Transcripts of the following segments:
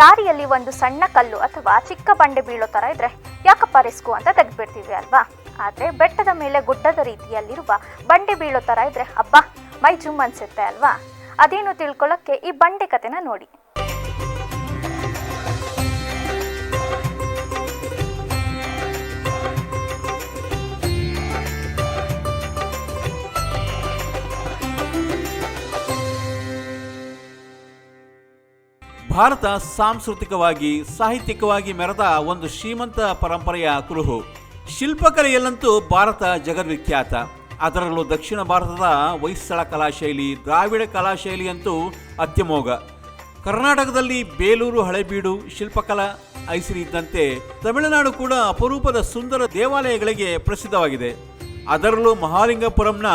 ದಾರಿಯಲ್ಲಿ ಒಂದು ಸಣ್ಣ ಕಲ್ಲು ಅಥವಾ ಚಿಕ್ಕ ಬಂಡೆ ಬೀಳೋ ತರ ಇದ್ರೆ ಯಾಕಪ್ಪ ರಿಸ್ಕು ಅಂತ ತೆಗೆದ್ಬಿಡ್ತೀವಿ ಅಲ್ವಾ? ಆದರೆ ಬೆಟ್ಟದ ಮೇಲೆ ಗುಡ್ಡದ ರೀತಿಯಲ್ಲಿರುವ ಬಂಡೆ ಬೀಳೋ ಥರ ಇದ್ರೆ ಅಬ್ಬಾ, ಮೈ ಜುಮ್ ಅನ್ಸುತ್ತೆ ಅಲ್ವಾ? ಅದೇನು ತಿಳ್ಕೊಳ್ಳೋಕ್ಕೆ ಈ ಬಂಡೆ ಕತೆನ ನೋಡಿ. ಭಾರತ ಸಾಂಸ್ಕೃತಿಕವಾಗಿ, ಸಾಹಿತ್ಯಿಕವಾಗಿ ಮೆರೆದ ಒಂದು ಶ್ರೀಮಂತ ಪರಂಪರೆಯ ಕುರುಹು. ಶಿಲ್ಪಕಲೆಯಲ್ಲಂತೂ ಭಾರತ ಜಗದ್ವಿಖ್ಯಾತ. ಅದರಲ್ಲೂ ದಕ್ಷಿಣ ಭಾರತದ ಹೊಯ್ಸಳ ಕಲಾಶೈಲಿ, ದ್ರಾವಿಡ ಕಲಾಶೈಲಿಯಂತೂ ಅತ್ಯಮೋಘ. ಕರ್ನಾಟಕದಲ್ಲಿ ಬೇಲೂರು, ಹಳೆಬೀಡು ಶಿಲ್ಪಕಲಾ ಐಸಿರಿ ಇದ್ದಂತೆ ತಮಿಳುನಾಡು ಕೂಡ ಅಪರೂಪದ ಸುಂದರ ದೇವಾಲಯಗಳಿಗೆ ಪ್ರಸಿದ್ಧವಾಗಿದೆ. ಅದರಲ್ಲೂ ಮಹಾಲಿಂಗಪುರಂನ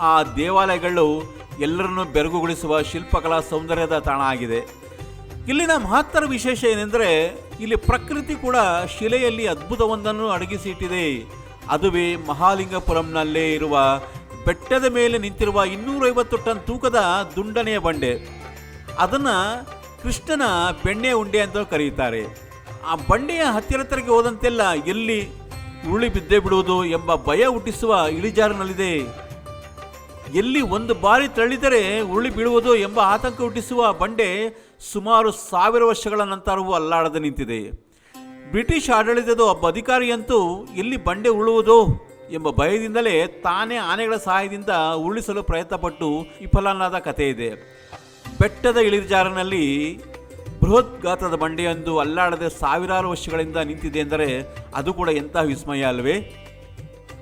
ಆ ದೇವಾಲಯಗಳು ಎಲ್ಲರನ್ನೂ ಬೆರಗುಗೊಳಿಸುವ ಶಿಲ್ಪಕಲಾ ಸೌಂದರ್ಯದ ತಾಣ ಆಗಿದೆ. ಇಲ್ಲಿನ ಮಹತ್ತರ ವಿಶೇಷ ಏನೆಂದರೆ, ಇಲ್ಲಿ ಪ್ರಕೃತಿ ಕೂಡ ಶಿಲೆಯಲ್ಲಿ ಅದ್ಭುತವೊಂದನ್ನು ಅಡಗಿಸಿಟ್ಟಿದೆ. ಅದುವೇ ಮಹಾಲಿಂಗಪುರಂನಲ್ಲೇ ಇರುವ ಬೆಟ್ಟದ ಮೇಲೆ ನಿಂತಿರುವ ಇನ್ನೂರೈವತ್ತು ಟನ್ ತೂಕದ ದುಂಡನೆಯ ಬಂಡೆ. ಅದನ್ನು ಕೃಷ್ಣನ ಬೆಣ್ಣೆ ಉಂಡೆ ಅಂತ ಕರೆಯುತ್ತಾರೆ ಆ ಬಂಡೆಯ ಹತ್ತಿರತ್ತರಿಗೆ ಹೋದಂತೆಲ್ಲ ಎಲ್ಲಿ ಉರುಳಿ ಬಿದ್ದೇ ಬಿಡುವುದು ಎಂಬ ಭಯ ಹುಟ್ಟಿಸುವ ಇಳಿಜಾರಿನಲ್ಲಿದೆ. ಎಲ್ಲಿ ಒಂದು ಬಾರಿ ತಳ್ಳಿದರೆ ಉರುಳಿ ಬೀಳುವುದು ಎಂಬ ಆತಂಕ ಹುಟ್ಟಿಸುವ ಬಂಡೆ ಸುಮಾರು ಸಾವಿರ ವರ್ಷಗಳ ನಂತರವೂ ಅಲ್ಲಾಡದೆ ನಿಂತಿದೆ. ಬ್ರಿಟಿಷ್ ಆಡಳಿತದ ಒಬ್ಬ ಅಧಿಕಾರಿಯಂತೂ ಎಲ್ಲಿ ಬಂಡೆ ಉಳುವುದು ಎಂಬ ಭಯದಿಂದಲೇ ತಾನೇ ಆನೆಗಳ ಸಹಾಯದಿಂದ ಉರುಳಿಸಲು ಪ್ರಯತ್ನಪಟ್ಟು ವಿಫಲನಾದ ಕಥೆ ಇದೆ ಬೆಟ್ಟದ ಇಳಿಜಾರಿನಲ್ಲಿ ಬೃಹತ್ ಗಾತ್ರದ ಬಂಡೆಯೊಂದು ಅಲ್ಲಾಡದೆ ಸಾವಿರಾರು ವರ್ಷಗಳಿಂದ ನಿಂತಿದೆ ಎಂದರೆ ಅದು ಕೂಡ ಎಂಥ ವಿಸ್ಮಯ ಅಲ್ವೇ?